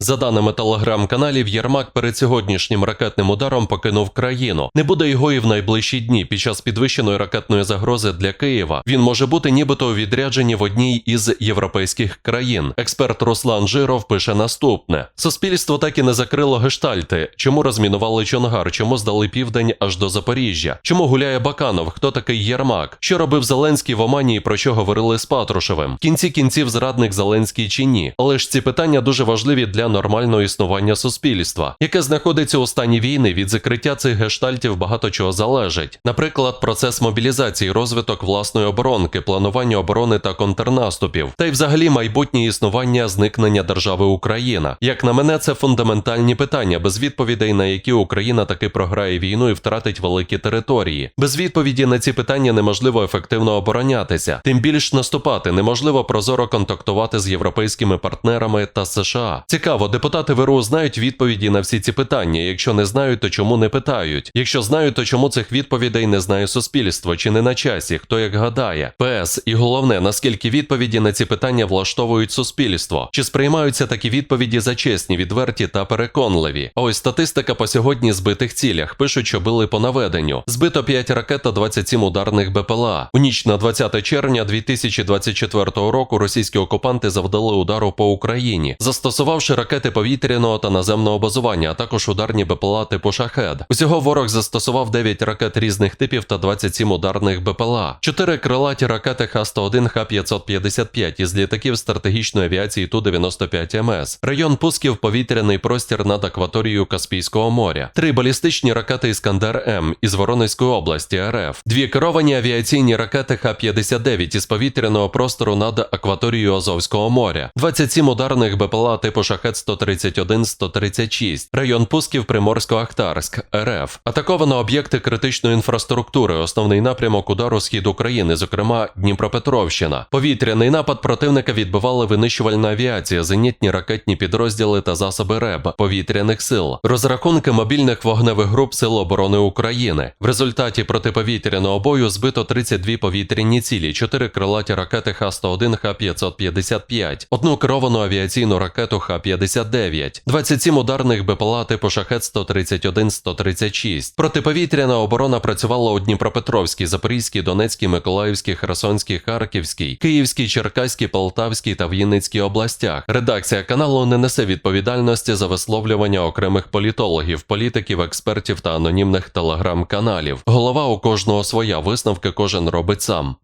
За даними телеграм-каналів, Єрмак перед сьогоднішнім ракетним ударом покинув країну. Не буде його і в найближчі дні. Під час підвищеної ракетної загрози для Києва він може бути нібито у відрядженні в одній із європейських країн. Експерт Руслан Жиров пише наступне: суспільство так і не закрило гештальти. Чому розмінували Чонгар? Чому здали південь аж до Запоріжжя? Чому гуляє Баканов? Хто такий Єрмак? Що робив Зеленський в Омані і про що говорили з Патрушевим? В кінці кінців зрадник Зеленський чи ні? Але ж ці питання дуже важливі для нормального існування суспільства, яке знаходиться у стані війни. Від закриття цих гештальтів багато чого залежить. Наприклад, процес мобілізації, розвиток власної оборонки, планування оборони та контрнаступів, та й взагалі майбутнє існування зникнення держави Україна. Як на мене, це фундаментальні питання, без відповідей на які Україна таки програє війну і втратить великі території. Без відповіді на ці питання неможливо ефективно оборонятися, тим більш наступати неможливо прозоро контактувати з європейськими партнерами та США. Цікаво, депутати ВРУ знають відповіді на всі ці питання. Якщо не знають, то чому не питають? Якщо знають, то чому цих відповідей не знає суспільство чи не на часі? Хто як гадає? ПС і головне, наскільки відповіді на ці питання влаштовують суспільство? Чи сприймаються такі відповіді за чесні, відверті та переконливі? Ось статистика по сьогодні збитих цілях пишуть, що били по наведенню. Збито 5 ракет та 27 ударних БПЛА. У ніч на 20 червня 2024 року російські окупанти завдали удару по Україні, застосувавши ракети повітряного та наземного базування, а також ударні БПЛА типу шахед. Усього ворог застосував 9 ракет різних типів та 27 ударних БПЛА, 4 крилаті ракети Х-101, Х-555 із літаків стратегічної авіації Ту-95 МС, район пусків повітряний простір над акваторією Каспійського моря, 3 балістичні ракети Іскандер М із Воронезької області РФ, дві керовані авіаційні ракети Х-59 із повітряного простору над акваторією Азовського моря, 27 ударних БПЛА типу Шахет 131-136, район пусків Приморсько-Ахтарськ, РФ. Атаковано об'єкти критичної інфраструктури, основний напрямок удару схід України, зокрема Дніпропетровщина. Повітряний напад противника відбивали винищувальна авіація, зенітні ракетні підрозділи та засоби РЕБ повітряних сил, розрахунки мобільних вогневих груп Сил оборони України. В результаті протиповітряного бою збито 32 повітряні цілі, 4 крилаті ракети Х-101, Х-555, одну керовану авіаційну ракету Х-59, 27 ударних БПЛА типу Шахет 131-136. Протиповітряна оборона працювала у Дніпропетровській, Запорізькій, Донецькій, Миколаївській, Херсонській, Харківській, Київській, Черкаській, Полтавській та Вінницькій областях. Редакція каналу не несе відповідальності за висловлювання окремих політологів, політиків, експертів та анонімних телеграм-каналів. Голова у кожного своя висновки кожен робить сам.